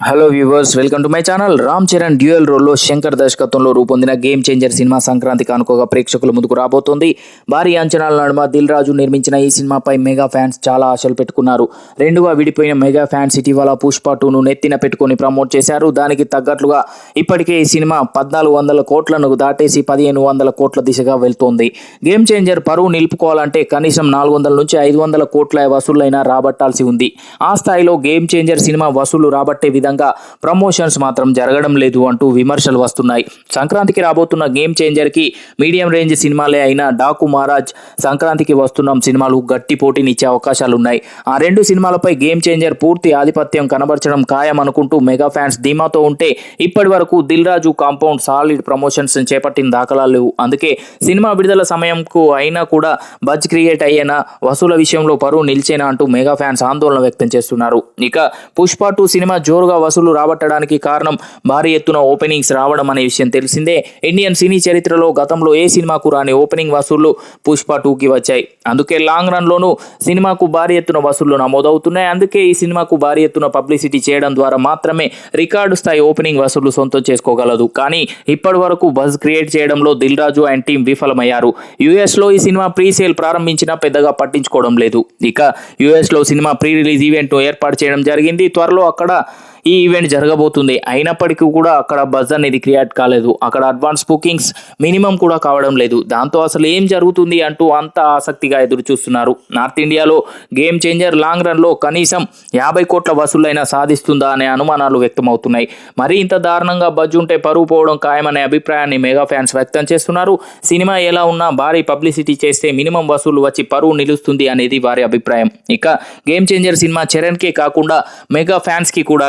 Hello viewers welcome to my channel Ram Charan dual రోల్లో శంకర్ దర్శకత్వంలో రూపొందిన గేమ్ చేంజర్ సినిమా సంక్రాంతి కానుకగా ప్రేక్షకుల ముందుకు రాబోతోంది భారీ అంచనాల నడుమ దిల్ రాజు నిర్మించిన ఈ సినిమాపై మెగా ఫ్యాన్స్ చాలా ఆశలు పెట్టుకున్నారు రెండుగా విడిపోయిన మెగా ఫ్యాన్స్ ఇటీవల పుష్ప టూను నెత్తిన పెట్టుకొని ప్రమోట్ చేశారు దానికి తగ్గట్లుగా ఇప్పటికే ఈ సినిమా పద్నాలుగు వందల కోట్లను దాటేసి పదిహేను వందల కోట్ల దిశగా వెళ్తోంది. గేమ్ చేంజర్ పరువు నిలుపుకోవాలంటే కనీసం నాలుగు వందల నుంచి ఐదు వందల కోట్ల వసూలైనా రాబట్టాల్సి ఉంది. ఆ స్థాయిలో గేమ్ చేంజర్ సినిమా వసూలు రాబట్టే విధానం విధంగా ప్రమోషన్స్ మాత్రం జరగడం లేదు అంటూ విమర్శలు వస్తున్నాయి. సంక్రాంతికి రాబోతున్న గేమ్ చేంజర్కి మీడియం రేంజ్ సినిమాలే అయిన డాకు మహారాజ్ సంక్రాంతికి వస్తున్న సినిమాలు గట్టి పోటీనిచ్చే అవకాశాలున్నాయి. ఆ రెండు సినిమాలపై గేమ్ చేంజర్ పూర్తి ఆధిపత్యం కనబరచడం ఖాయం అనుకుంటూ మెగా ఫ్యాన్స్ ధీమాతో ఉంటే ఇప్పటి వరకు Dil Raju compound solid promotions చేపట్టిన దాఖలాలు లేవు. అందుకే సినిమా విడుదల సమయంకు అయినా కూడా బజ్ క్రియేట్ అయ్యేనా వసూల విషయంలో పరువు నిలిచేనా అంటూ మెగా ఫ్యాన్స్ ఆందోళన వ్యక్తం చేస్తున్నారు. ఇక పుష్ప టూ సినిమా జోరుగా వసూలు రాబట్టడానికి కారణం భారీ ఎత్తున ఓపెనింగ్స్ రావడం అనే విషయం తెలిసిందే. ఇండియన్ సినీ చరిత్రలో గతంలో ఏ సినిమాకు రాని ఓపెనింగ్ వసూళ్ళు పుష్ప టూకి వచ్చాయి. అందుకే లాంగ్ రన్లోనూ సినిమాకు భారీ ఎత్తున వసూళ్ళు నమోదవుతున్నాయి. అందుకే ఈ సినిమాకు భారీ ఎత్తున పబ్లిసిటీ చేయడం ద్వారా మాత్రమే రికార్డు స్థాయి ఓపెనింగ్ వసూళ్ళు సొంతం చేసుకోగలదు. కానీ ఇప్పటి వరకు బజ్ క్రియేట్ చేయడంలో దిల్ రాజు అండ్ టీం విఫలమయ్యారు. యుఎస్లో ఈ సినిమా ప్రీ సేల్ ప్రారంభించినా పెద్దగా పట్టించుకోవడం లేదు. ఇక యుఎస్లో సినిమా ప్రీ రిలీజ్ ఈవెంట్ ఏర్పాటు చేయడం జరిగింది. త్వరలో అక్కడ ఈ ఈవెంట్ జరగబోతుంది. అయినప్పటికీ కూడా అక్కడ బజ్ అనేది క్రియేట్ కాలేదు. అక్కడ అడ్వాన్స్ బుకింగ్స్ మినిమం కూడా కావడం లేదు. దాంతో అసలు ఏం జరుగుతుంది అంటూ అంత ఆసక్తిగా ఎదురు చూస్తున్నారు. నార్త్ ఇండియాలో గేమ్ చేంజర్ లాంగ్ రన్లో కనీసం యాభై కోట్ల వసూలైనా సాధిస్తుందా అనే అనుమానాలు వ్యక్తమవుతున్నాయి. మరి ఇంత దారుణంగా బజ్ ఉంటే పరువు పోవడం ఖాయమనే అభిప్రాయాన్ని మెగా ఫ్యాన్స్ వ్యక్తం చేస్తున్నారు. సినిమా ఎలా ఉన్నా భారీ పబ్లిసిటీ చేస్తే మినిమం వసూలు వచ్చి పరువు నిలుస్తుంది అనేది వారి అభిప్రాయం. ఇక గేమ్ చేంజర్ సినిమా చరణ్కే కాకుండా మెగా ఫ్యాన్స్కి కూడా